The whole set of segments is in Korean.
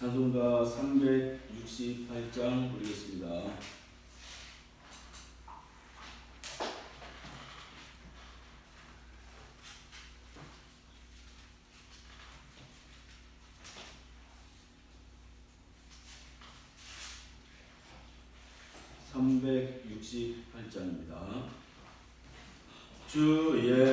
찬송가 368장 부르겠습니다. (368장입니다) 주의 예.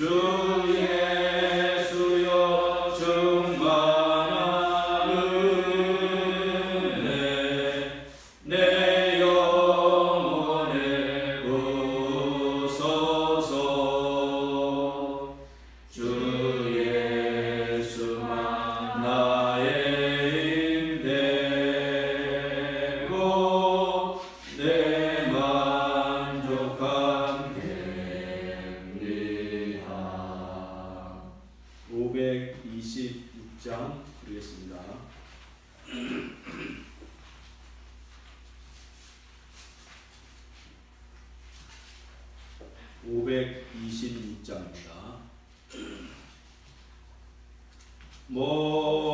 쭉. 목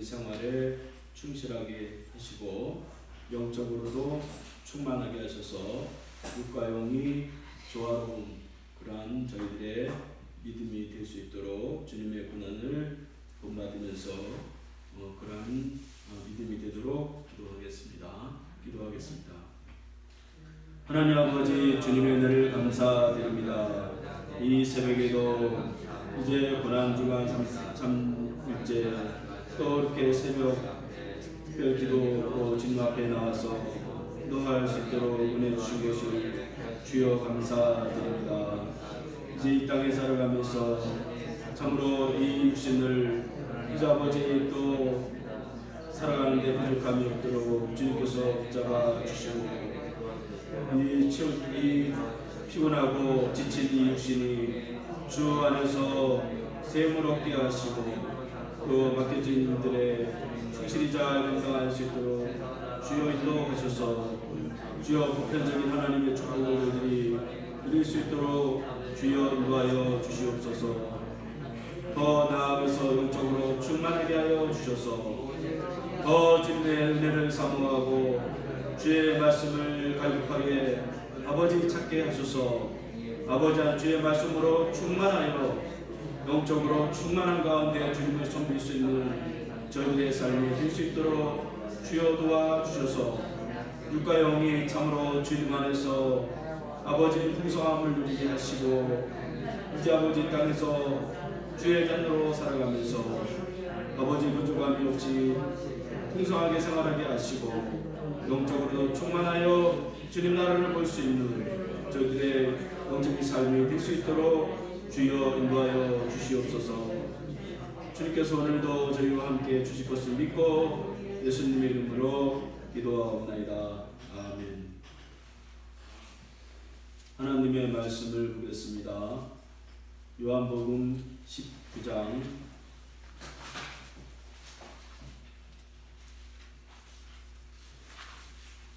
보편적인 생활에 충실하게 하시고 영적으로도 충만하게 하셔서 육과 영이 조화로운 그러한 저희들의 믿음이 될 수 있도록 주님의 고난을 본받으면서 어, 그러한 어, 믿음이 되도록 기도하겠습니다. 기도하겠습니다. 하나님 아버지 주님의 은혜를 감사드립니다. 이 새벽에도 이제 고난 주간 3일째 또 이렇게 새벽 특별 기도로 주님 앞에 나와서 노할 수 있도록 은혜 주신 것을 주여 감사드립니다. 이제 이 땅에 살아가면서 참으로 이 육신을 이제 아버지 또 살아가는데 부족함이 없도록 주님께서 붙잡아 주시고 이, 치- 이 피곤하고 지친 이 육신이 주 안에서 샘을 얻게 하시고 또 맡겨진 일들의 충실히 잘 감당할 수 있도록 주여 인도하셔서 주여 보편적인 하나님의 축복들이 누릴 수 있도록 주여 인도하여 주시옵소서. 더 나아가서 영적으로 충만하게 하여 주셔서 더 주님의 은혜를 사모하고 주의 말씀을 갈급하게 아버지 찾게 하소서. 아버지 한 주의 말씀으로 충만하여 영적으로 충만한 가운데 주님을 섬길 수 있는 삶이 될 수 있도록 주여 도와주셔서 육과 영이 참으로 주님 안에서 아버지의 풍성함을 누리게 하시고 이제 아버지 땅에서 주의 자녀로 살아가면서 아버지 부족함이 없이 풍성하게 생활하게 하시고 영적으로 충만하여 주님 나라를 볼 수 있는 저희들의 영적인 삶이 될 수 있도록 주여 인도하여 주시옵소서 주님께서 오늘도 저희와 함께 주실 것을 믿고 예수님의 이름으로 기도하옵나이다. 아멘. 하나님의 말씀을 보겠습니다. 요한복음 19장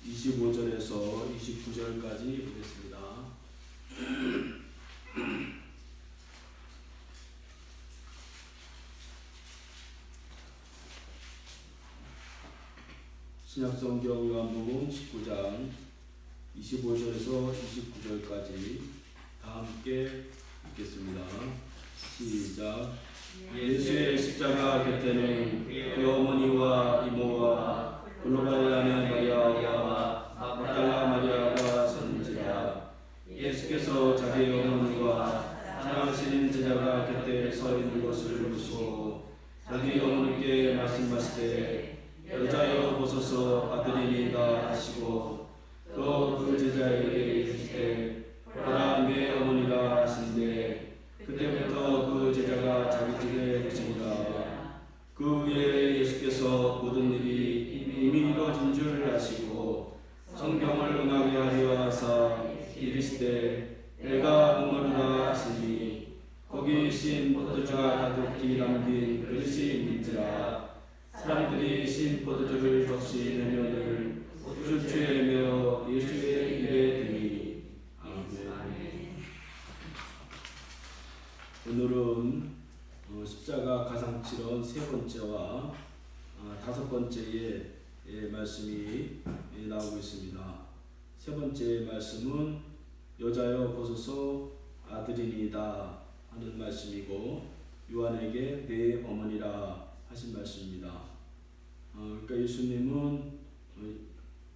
25절에서 29절까지 보겠습니다. 신약성경 요한복음 19장 25절에서 29절까지 다 함께 읽겠습니다. 시작. 예수의 십자가 곁에는 그 어머니와 이모와 글로바리안의 마리아와 막달라 마리아가 섰는지라 예수께서 자기의 어머니와 사랑하시는 제자가 곁에 서 있는 것을 보시고 자기 어머니께 말씀하시되 여자여 보소서 아들이니이다 하시고 또 그 제자에게 이르시되 보라 내 어머니라 하신데 그때부터 그 제자가 자기 집에 계십니다. 그 후에 예수께서 모든 일이 이미 이루어진 줄 아시고 성경을 응하게 하려 하사 이르시되 내가 응하노라 하시니 거기 신 포도주가 가득히 담긴 그릇이 있는지라 사람들이 신 포도주를 적시 내면을 매어 예수의 입에 대니 아멘 오늘은 어, 십자가 가상칠언 세 번째와 아, 다섯 번째의 예, 말씀이 예, 나오고 있습니다. 세 번째 말씀은 여자여 보소서 아들이니이다 하는 말씀이고 요한에게 내 어머니라 하신 말씀입니다. 어, 그러니까 예수님은 어,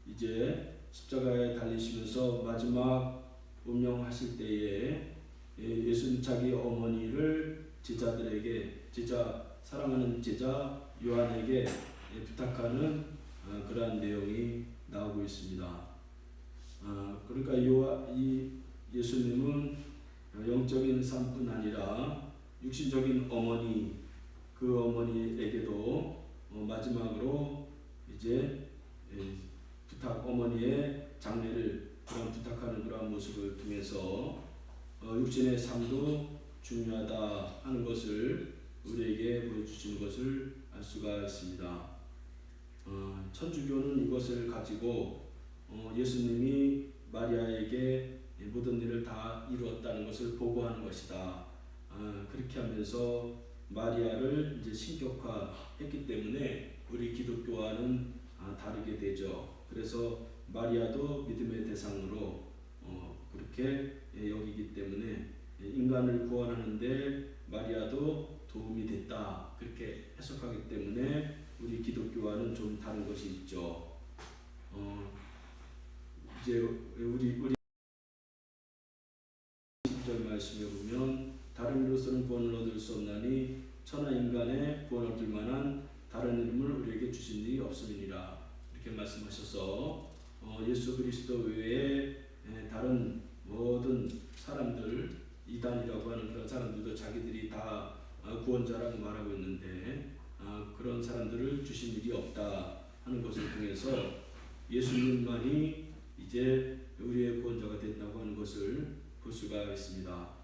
이제 십자가에 달리시면서 마지막 운명하실 때에 예, 예수님 자기 어머니를 제자들에게 제자 사랑하는 제자 요한에게 예, 부탁하는 어, 그러한 내용이 나오고 있습니다. 아, 그러니까 요한, 이 예수님은 영적인 삶뿐 아니라 육신적인 어머니 그 어머니에게도 어, 마지막으로 이제 예, 부탁 어머니의 장례를 그런 부탁하는 그런 모습을 통해서 어, 육신의 삶도 중요하다 하는 것을 우리에게 보여주시는 것을 알 수가 있습니다. 어, 천주교는 이것을 가지고 어, 예수님이 마리아에게 모든 일을 다 이루었다는 것을 보고하는 것이다. 아, 그렇게 하면서 마리아를 이제 신격화했기 때문에 우리 기독교와는 아, 다르게 되죠. 그래서 마리아도 믿음의 대상으로 어, 그렇게 예, 여기기 때문에 예, 인간을 구원하는데 마리아도 도움이 됐다 그렇게 해석하기 때문에 우리 기독교와는 좀 다른 것이 있죠. 어, 이제 우리 우리 10절 말씀에 보면 다른 이로서는 구원을 얻을 수 없나니 천하 인간의 구원 얻을 만한 다른 이름을 우리에게 주신 일이 없음이니라 이렇게 말씀하셔서 어, 예수 그리스도 외에 에, 다른 모든 사람들 이단이라고 하는 그런 사람들도 자기들이 다 아, 구원자라고 말하고 있는데 아, 그런 사람들을 주신 일이 없다 하는 것을 통해서 예수님만이 이제 우리의 구원자가 된다고 하는 것을 볼 수가 있습니다.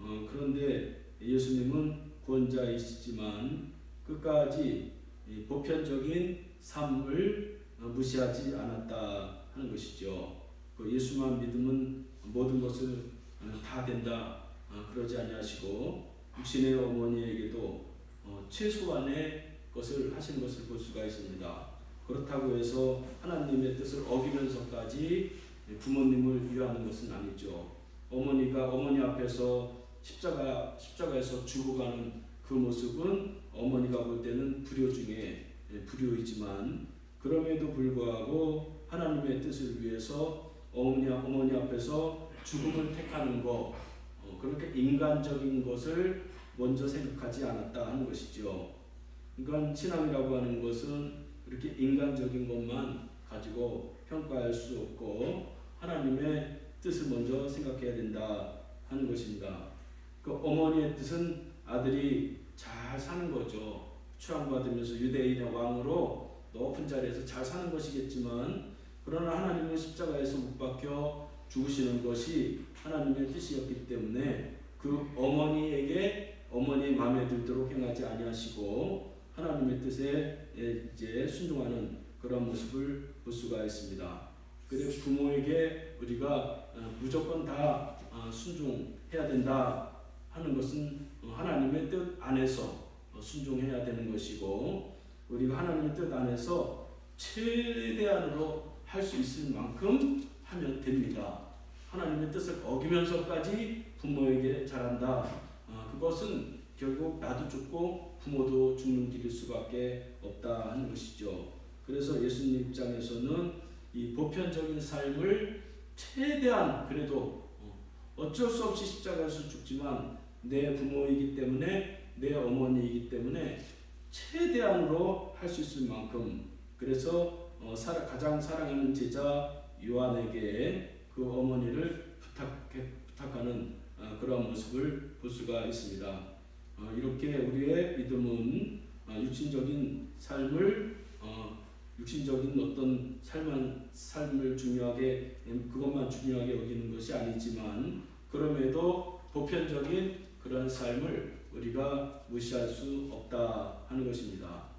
어, 그런데 예수님은 구원자이시지만 끝까지 이 보편적인 삶을 어, 무시하지 않았다 하는 것이죠. 그 예수만 믿으면 모든 것을 어, 다 된다 어, 그러지 아니하시고 육신의 어머니에게도 어, 최소한의 것을 하시는 것을 볼 수가 있습니다. 그렇다고 해서 하나님의 뜻을 어기면서까지 부모님을 위하는 것은 아니죠. 어머니가 어머니 앞에서 십자가 십자가에서 죽어가는 그 모습은 어머니가 볼 때는 불효 중에 불효이지만 그럼에도 불구하고 하나님의 뜻을 위해서 어머니, 어머니 앞에서 죽음을 택하는 거 어, 그렇게 인간적인 것을 먼저 생각하지 않았다 하는 것이죠. 그러니까 신앙이라고 하는 것은 그렇게 인간적인 것만 가지고 평가할 수 없고 하나님의 뜻을 먼저 생각해야 된다 하는 것입니다. 그 어머니의 뜻은 아들이 잘 사는 거죠. 추앙받으면서 유대인의 왕으로 높은 자리에서 잘 사는 것이겠지만 그러나 하나님은 십자가에서 못 박혀 죽으시는 것이 하나님의 뜻이었기 때문에 그 어머니에게 어머니의 마음에 들도록 행하지 아니하시고 하나님의 뜻에 이제 순종하는 그런 모습을 볼 수가 있습니다. 그래서 부모에게 우리가 어, 무조건 다 어, 순종해야 된다 하는 것은 어, 하나님의 뜻 안에서 순종해야 되는 것이고 우리가 하나님의 뜻 안에서 최대한으로 할 수 있을 만큼 하면 됩니다. 하나님의 뜻을 어기면서까지 부모에게 잘한다. 그것은 결국 나도 죽고 부모도 죽는 길일 수밖에 없다 하는 것이죠. 그래서 예수님 입장에서는 이 보편적인 삶을 최대한 그래도 어쩔 수 없이 십자가에서 죽지만 내 부모이기 때문에 내 어머니이기 때문에 최대한으로 할 수 있을 만큼 그래서 어, 가장 사랑하는 제자 요한에게 그 어머니를 부탁해, 부탁하는 어, 그러한 모습을 볼 수가 있습니다. 어, 이렇게 우리의 믿음은 어, 육신적인 삶을 어, 육신적인 어떤 삶은 삶을 중요하게 그것만 중요하게 여기는 것이 아니지만 그럼에도 보편적인 그런 삶을 우리가 무시할 수 없다 하는 것입니다.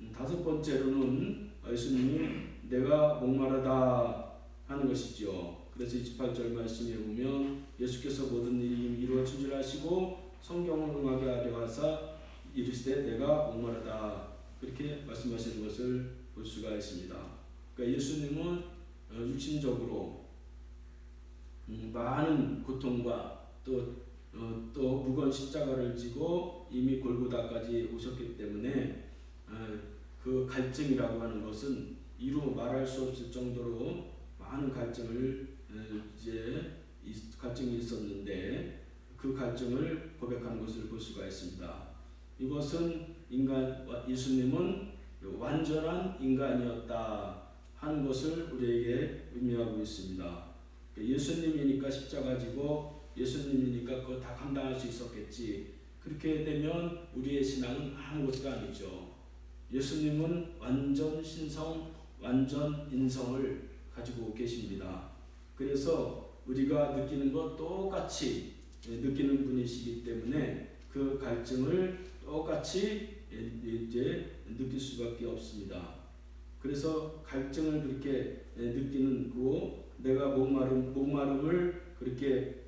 음, 다섯 번째로는 예수님이 내가 목마르다 하는 것이죠. 그래서 28절 말씀에 보면 예수께서 모든 일이 이루어진 줄 아시고 성경을 응하게 하려 하사 이르시되 내가 목마르다 그렇게 말씀하시는 것을 볼 수가 있습니다. 그러니까 예수님은 어, 육신적으로 음, 많은 고통과 또, 어, 또 무거운 십자가를 지고 이미 골고다까지 오셨기 때문에 어, 그 갈증이라고 하는 것은 이루 말할 수 없을 정도로 많은 갈증을 이제 갈증이 있었는데 그 갈증을 고백하는 것을 볼 수가 있습니다. 이것은 인간 예수님은 완전한 인간이었다 하는 것을 우리에게 의미하고 있습니다. 예수님이니까 십자가 지고 예수님이니까 그거 다 감당할 수 있었겠지. 그렇게 되면 우리의 신앙은 아무것도 아니죠. 예수님은 완전 신성, 완전 인성을 가지고 계십니다. 그래서 우리가 느끼는 것 똑같이 느끼는 분이시기 때문에 그 갈증을 똑같이 이제 느낄 수밖에 없습니다. 그래서 갈증을 그렇게 느끼는 그 내가 목마름 목마름을 그렇게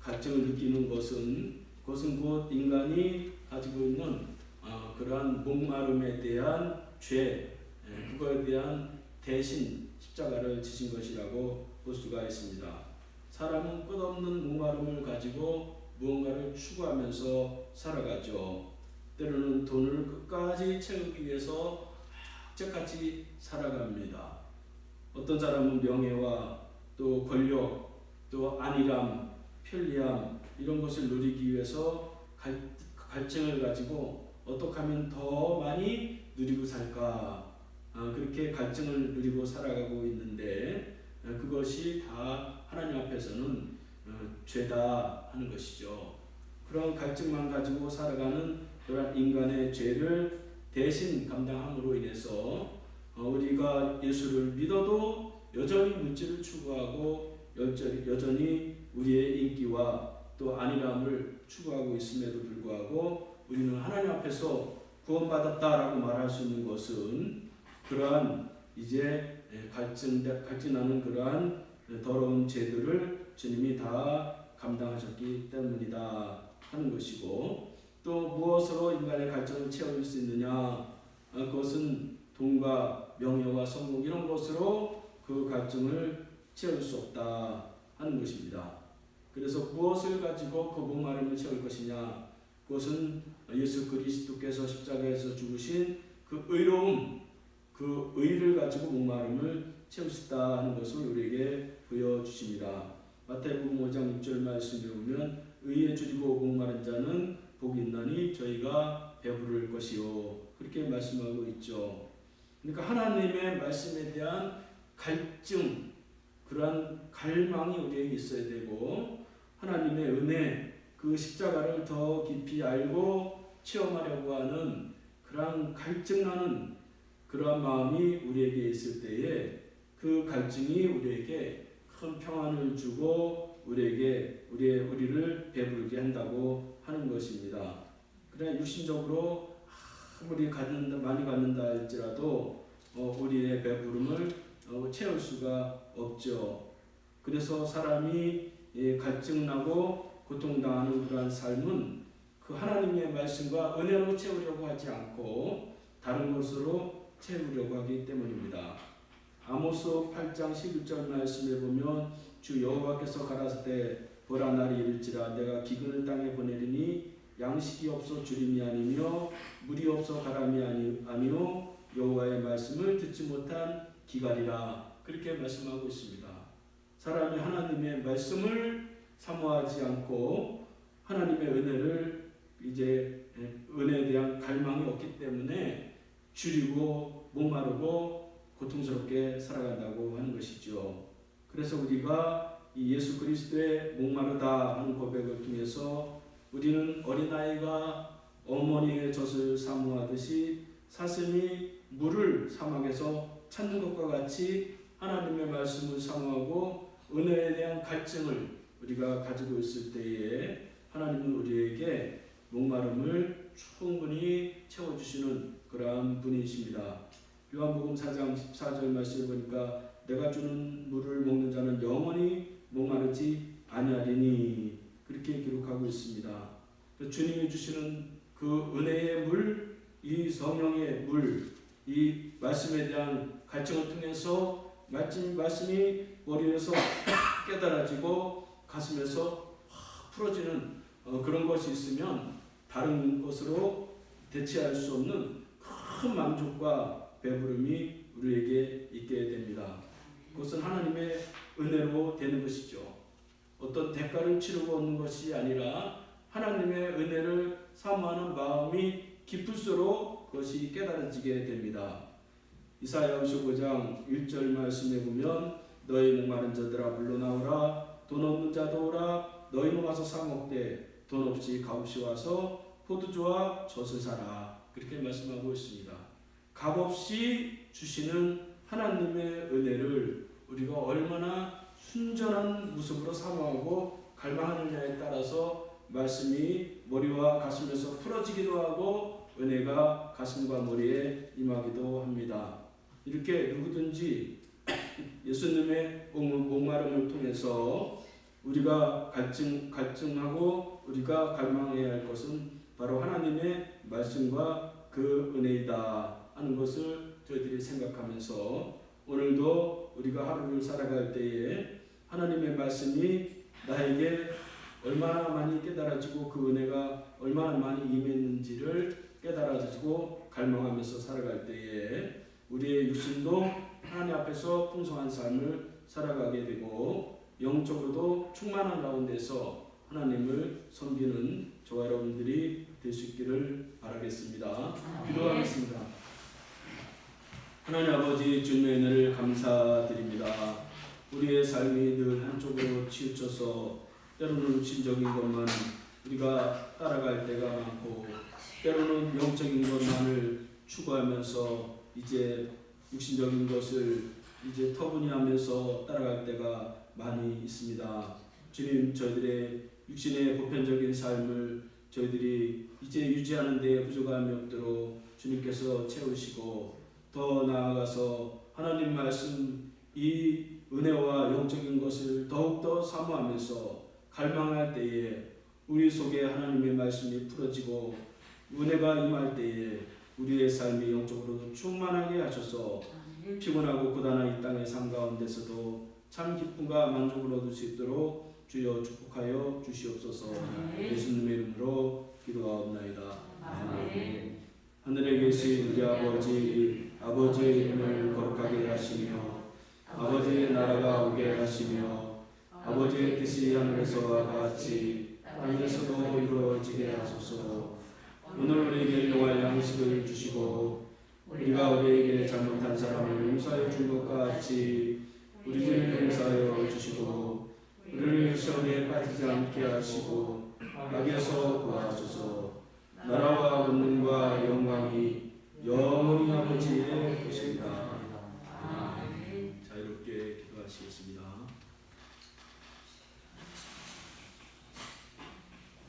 갈증을 느끼는 것은 그것은 곧 인간이 가지고 있는 어, 그러한 목마름에 대한 죄 그거에 대한 대신 십자가를 지신 것이라고 볼 수가 있습니다. 사람은 끝없는 목마름을 가지고 무언가를 추구하면서 살아가죠. 때로는 돈을 끝까지 채우기 위해서 악착같이 살아갑니다. 어떤 사람은 명예와 또 권력, 또 안일함, 편리함 이런 것을 누리기 위해서 갈, 갈증을 가지고 어떻게 하면 더 많이 누리고 살까 아, 그렇게 갈증을 누리고 살아가고 있는데 아, 그것이 다 하나님 앞에서는 어, 죄다 하는 것이죠. 그런 갈증만 가지고 살아가는 그런 인간의 죄를 대신 감당함으로 인해서 어, 우리가 예수를 믿어도 여전히 물질을 추구하고 여전히 우리의 인기와 또 안일함을 추구하고 있음에도 불구하고 우리는 하나님 앞에서 구원받았다라고 말할 수 있는 것은 그러한 이제 갈증 갈증나는 그러한 더러운 죄들을 주님이 다 감당하셨기 때문이다 하는 것이고 또 무엇으로 인간의 갈증을 채울 수 있느냐 아, 그것은 돈과 명예와 성공 이런 것으로 그 갈증을 채울 수 없다 하는 것입니다. 그래서 무엇을 가지고 그 목마름을 채울 것이냐 그것은 예수 그리스도께서 십자가에서 죽으신 그 의로움, 그 의를 가지고 목마름을 있다 하는 것을 우리에게 보여주십니다. 마태복음 5장 6절 말씀에 보면 의에 줄이고 목마른 자는 복이 있나니 저희가 배부를 것이요 그렇게 말씀하고 있죠. 그러니까 하나님의 말씀에 대한 갈증 그러한 갈망이 우리에게 있어야 되고 하나님의 은혜 그 십자가를 더 깊이 알고 체험하려고 하는 그러한 갈증나는 그러한 마음이 우리에게 있을 때에 그 갈증이 우리에게 큰 평안을 주고 우리에게 우리의 우리를 배부르게 한다고 하는 것입니다. 그러나 육신적으로 아무리 갖는다 많이 갖는다 할지라도 어, 우리의 배부름을 어, 채울 수가 없죠. 그래서 사람이 예, 갈증나고 고통당하는 그러한 삶은 그 하나님의 말씀과 은혜로 채우려고 하지 않고 다른 것으로 채우려고 하기 때문입니다. 아모스 8장 11절 말씀에 보면 주 여호와께서 가라사대 보라 날이 이를지라 내가 기근을 땅에 보내리니 양식이 없어 주림이 아니며 물이 없어 가람이 아니, 아니요 여호와의 말씀을 듣지 못한 기갈이라 그렇게 말씀하고 있습니다. 사람이 하나님의 말씀을 사모하지 않고 하나님의 은혜를 이제 은혜에 대한 갈망이 없기 때문에 줄이고 목마르고 고통스럽게 살아간다고 하는 것이죠. 그래서 우리가 이 예수 그리스도의 목마르다 하는 고백을 통해서 우리는 어린아이가 어머니의 젖을 사모하듯이 사슴이 물을 사막에서 찾는 것과 같이 하나님의 말씀을 사모하고 은혜에 대한 갈증을 우리가 가지고 있을 때에 하나님은 우리에게 목마름을 충분히 채워주시는 그러한 분이십니다. 요한복음 4장 14절 말씀을 보니까 내가 주는 물을 먹는 자는 영원히 목마르지 아니하리니 그렇게 기록하고 있습니다. 주님이 주시는 그 은혜의 물, 이 성령의 물, 이 말씀에 대한 갈증을 통해서 말씀, 말씀이 머리에서 깨달아지고 가슴에서 풀어지는 어, 그런 것이 있으면 다른 것으로 대체할 수 없는 큰 만족과 배부름이 우리에게 있게 됩니다. 그것은 하나님의 은혜로 되는 것이죠. 어떤 대가를 치르고 얻는 것이 아니라 하나님의 은혜를 사모하는 마음이 깊을수록 그것이 깨달아지게 됩니다. 이사야 55장 1절 말씀에 보면 너희 목마른 자들아 물러나오라 돈 없는 자도 오라 너희는 와서 사 먹되 돈 없이 값없이 와서 포도주와 젖을 사라 그렇게 말씀하고 있습니다. 값없이 주시는 하나님의 은혜를 우리가 얼마나 순전한 모습으로 사모하고 갈망하느냐에 따라서 말씀이 머리와 가슴에서 풀어지기도 하고 은혜가 가슴과 머리에 임하기도 합니다. 이렇게 누구든지 예수님의 목마름을 통해서 우리가 갈증, 갈증하고 우리가 갈망해야 할 것은 바로 하나님의 말씀과 그 은혜이다 하는 것을 저희들이 생각하면서 오늘도 우리가 하루를 살아갈 때에 하나님의 말씀이 나에게 얼마나 많이 깨달아지고 그 은혜가 얼마나 많이 임했는지를 깨달아지고 갈망하면서 살아갈 때에 우리의 육신도 하나님 앞에서 풍성한 삶을 살아가게 되고 영적으로도 충만한 가운데서 하나님을 섬기는 저와 여러분들이 될 수 있기를 바라겠습니다. 기도하겠습니다. 하나님 아버지 주님의 은혜를 감사드립니다. 우리의 삶이 늘 한쪽으로 치우쳐서 때로는 육신적인 것만 우리가 따라갈 때가 많고 때로는 영적인 것만을 추구하면서 이제 육신적인 것을 이제 터무니하면서 따라갈 때가 많이 있습니다. 주님 저희들의 육신의 보편적인 삶을 저희들이 이제 유지하는 데 부족함이 없도록 주님께서 채우시고 더 나아가서 하나님 말씀 이 은혜와 영적인 것을 더욱더 사모하면서 갈망할 때에 우리 속에 하나님의 말씀이 풀어지고 은혜가 임할 때에 우리의 삶이 영적으로도 충만하게 하셔서 피곤하고 고단한 이 땅의 삶 가운데서도 참 기쁨과 만족을 얻을 수 있도록 주여 축복하여 주시옵소서 예수님의 이름으로 기도하옵나이다. 아멘. 하늘에 계신 우리 아버지 아버지의 이름을 거룩하게 하시며 아버지의 나라가 오게 하시며 아버지의 뜻이 하늘에서와 같이 땅에서도 이루어지게 하소서 오늘 우리에게 일용할 양식을 주시고 우리가 우리에게 잘못한 사람을 용서해 준 것과 같이 우리를 용서하여 주시고 우리를 시험에 빠지지 않게 하시고 악에서 구하소서 나라와 권능과 영광이 영원히 아버지의 것입니다. 자유롭게 기도하시겠습니다.